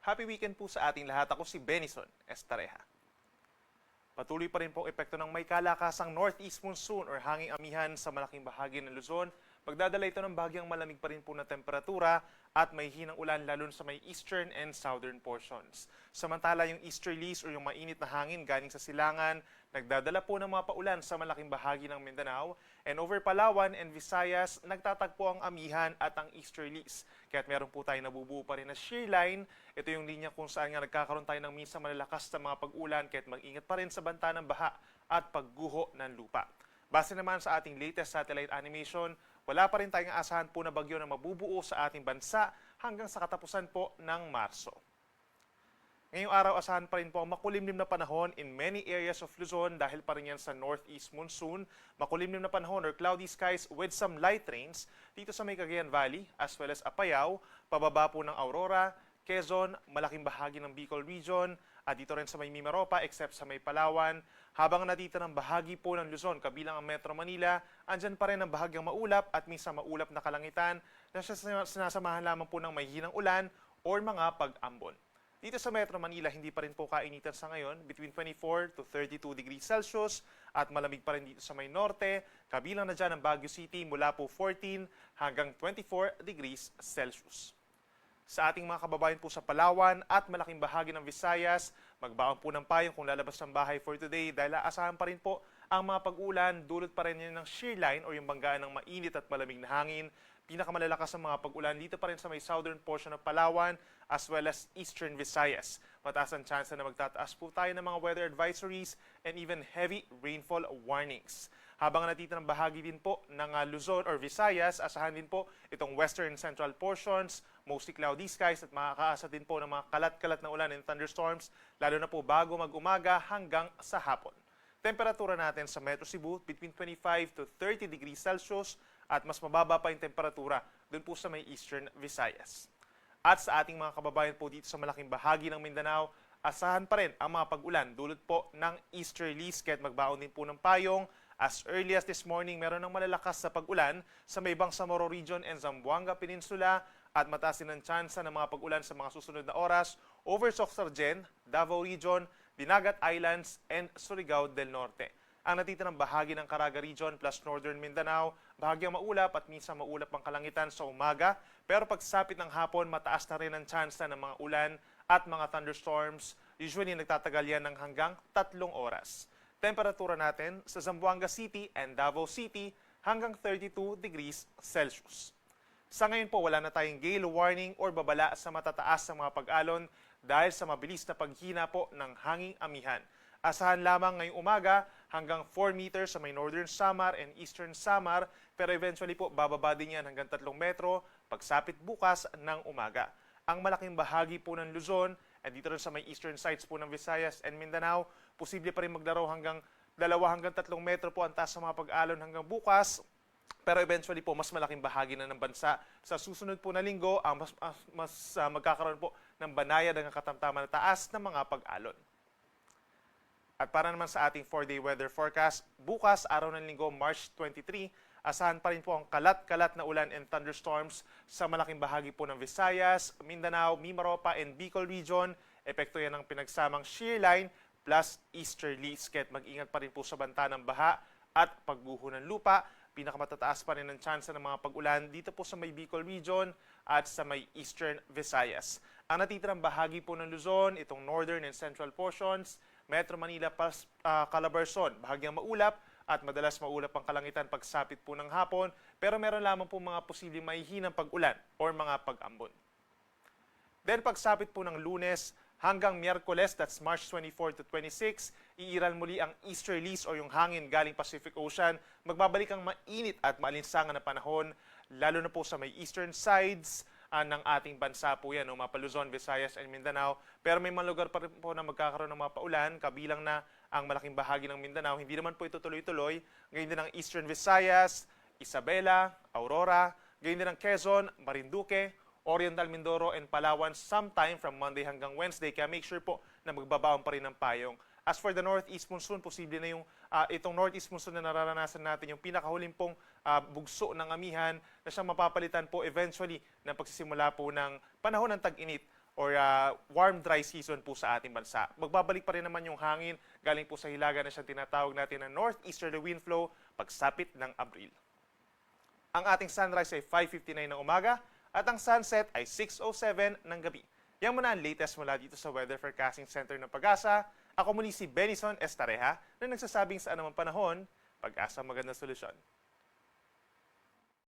Happy weekend po sa ating lahat. Ako si Benison Estareja. Patuloy pa rin po ang epekto ng may kalakasang northeast monsoon or hanging amihan sa malaking bahagi ng Luzon. Magdadala ito ng bahagyang malamig pa rin po na temperatura at may hinang ulan lalo sa may eastern and southern portions. Samantala yung easterlies o yung mainit na hangin galing sa silangan, nagdadala po ng mga paulan sa malaking bahagi ng Mindanao. And over Palawan and Visayas, nagtatagpo ang amihan at ang easterlies. Kaya't meron po tayo nabubuo pa rin na shear line. Ito yung linya kung saan nga nagkakaroon tayo ng minsan malalakas na mga pag-ulan kaya't mag-ingat pa rin sa banta ng baha at pagguho ng lupa. Base naman sa ating latest satellite animation, wala pa rin tayong asahan po na bagyo na mabubuo sa ating bansa hanggang sa katapusan po ng Marso. Ngayong araw, asahan pa rin po ang makulimlim na panahon in many areas of Luzon dahil pa rin yan sa northeast monsoon. Makulimlim na panahon or cloudy skies with some light rains dito sa may Cagayan Valley as well as Apayao, pababa po ng Aurora, Quezon, malaking bahagi ng Bicol Region, at dito rin sa may Mimaropa except sa may Palawan. Habang natita ng bahagi po ng Luzon kabilang ang Metro Manila, andyan pa rin ang bahagyang maulap at minsan maulap na kalangitan na sinasamahan lamang po ng may ulan or mga pag-ambon. Dito sa Metro Manila, hindi pa rin po kainitan sa ngayon, between 24 to 32 degrees Celsius at malamig pa rin dito sa may norte, kabilang na dyan ang Baguio City mula po 14 hanggang 24 degrees Celsius. Sa ating mga kababayan po sa Palawan at malaking bahagi ng Visayas, magbaon po ng payong kung lalabas ng bahay for today dahil aasahan pa rin po ang mga pag-ulan, dulot pa rin yan ng shear line o yung banggaan ng mainit at malamig na hangin. Pinakamalalakas ang mga pag-ulan dito pa rin sa may southern portion ng Palawan as well as eastern Visayas. Mataas ang chance na magtataas po tayo ng mga weather advisories and even heavy rainfall warnings. Habang natita ng bahagi din po ng uh, Luzon or Visayas, asahan din po itong western central portions, mostly cloudy skies at makakaasa din po ng mga kalat-kalat na ulan and thunderstorms, lalo na po bago mag-umaga hanggang sa hapon. Temperatura natin sa Metro Cebu between 25 to 30 degrees Celsius at mas mababa pa yung temperatura doon po sa may eastern Visayas. At sa ating mga kababayan po dito sa malaking bahagi ng Mindanao, asahan pa rin ang mga pag-ulan dulot po ng easterlies kahit magbaon din po ng payong. As early as this morning, meron ng malalakas sa pag-ulan sa may Bangsamoro Region and Zamboanga Peninsula at mataas din ang tsansa ng mga pag-ulan sa mga susunod na oras over Soxargen, Davao Region, Dinagat Islands, and Surigao del Norte. Ang natita ng bahagi ng Caraga Region plus Northern Mindanao, bahagyang maulap at minsan maulap ang kalangitan sa umaga, pero pagsapit ng hapon, mataas na rin ang tsansa ng mga ulan at mga thunderstorms. Usually, nagtatagal yan ng hanggang tatlong oras. Temperatura natin sa Zamboanga City and Davao City hanggang 32 degrees Celsius. Sa ngayon po, wala na tayong gale warning or babala sa matataas ng mga pag-alon dahil sa mabilis na paghina po ng hanging amihan. Asahan lamang ngayong umaga hanggang 4 meters sa may northern Samar and eastern Samar pero eventually po bababa din yan hanggang 3 metro pagsapit bukas ng umaga. Ang malaking bahagi po ng Luzon at dito rin sa may eastern sides po ng Visayas and Mindanao, posible pa rin maglaro hanggang 2 hanggang 3 metro po ang taas sa mga pag-alon hanggang bukas. Pero eventually po, mas malaking bahagi na ng bansa. Sa susunod po na linggo, ang mas, mas, mas ah, magkakaroon po ng banayad ng katamtaman na taas ng mga pag-alon. At para naman sa ating 4-day weather forecast, bukas, araw ng linggo, March 23, asahan pa rin po ang kalat-kalat na ulan and thunderstorms sa malaking bahagi po ng Visayas, Mindanao, Mimaropa, and Bicol Region. Epekto yan ng pinagsamang shear line plus easterlies. Kaya't mag-ingat pa rin po sa banta ng baha at pagguho ng lupa. Pinakamatataas pa rin ang tsansa ng mga pag-ulan dito po sa may Bicol Region at sa may Eastern Visayas. Ang natitirang bahagi po ng Luzon, itong northern and central portions, Metro Manila pas ah, Calabarzon, bahagyang maulap at madalas maulap ang kalangitan pagsapit po ng hapon, pero meron lamang po mga posibleng mahihinang pag-ulan or mga pag-ambon. Then pagsapit po ng lunes hanggang Miyerkules, that's March 24 to 26, iiral muli ang easterlies o yung hangin galing Pacific Ocean. Magbabalik ang mainit at maalinsangan na panahon, lalo na po sa may eastern sides ah, ng ating bansa po yan, no? mga Luzon, Visayas, and Mindanao. Pero may mga lugar pa rin po na magkakaroon ng mga paulan, kabilang na ang malaking bahagi ng Mindanao. Hindi naman po ito tuloy-tuloy. Ngayon din ang Eastern Visayas, Isabela, Aurora, gayon din ang Quezon, Marinduque, Oriental Mindoro, and Palawan sometime from Monday hanggang Wednesday. Kaya make sure po na magbabaon pa rin ng payong. As for the northeast monsoon, posible na yung ah, itong northeast monsoon na nararanasan natin, yung pinakahuling pong ah, bugso ng amihan na siyang mapapalitan po eventually ng pagsisimula po ng panahon ng tag-init or ah, warm dry season po sa ating bansa. Magbabalik pa rin naman yung hangin galing po sa hilaga na siyang tinatawag natin na northeasterly wind flow pagsapit ng Abril. Ang ating sunrise ay 5.59 ng umaga at ang sunset ay 6.07 ng gabi. Yan muna ang latest mula dito sa Weather Forecasting Center ng Pag-asa. Ako muli si Benison Estareja na nagsasabing sa anumang panahon, pag-asa magandang solusyon.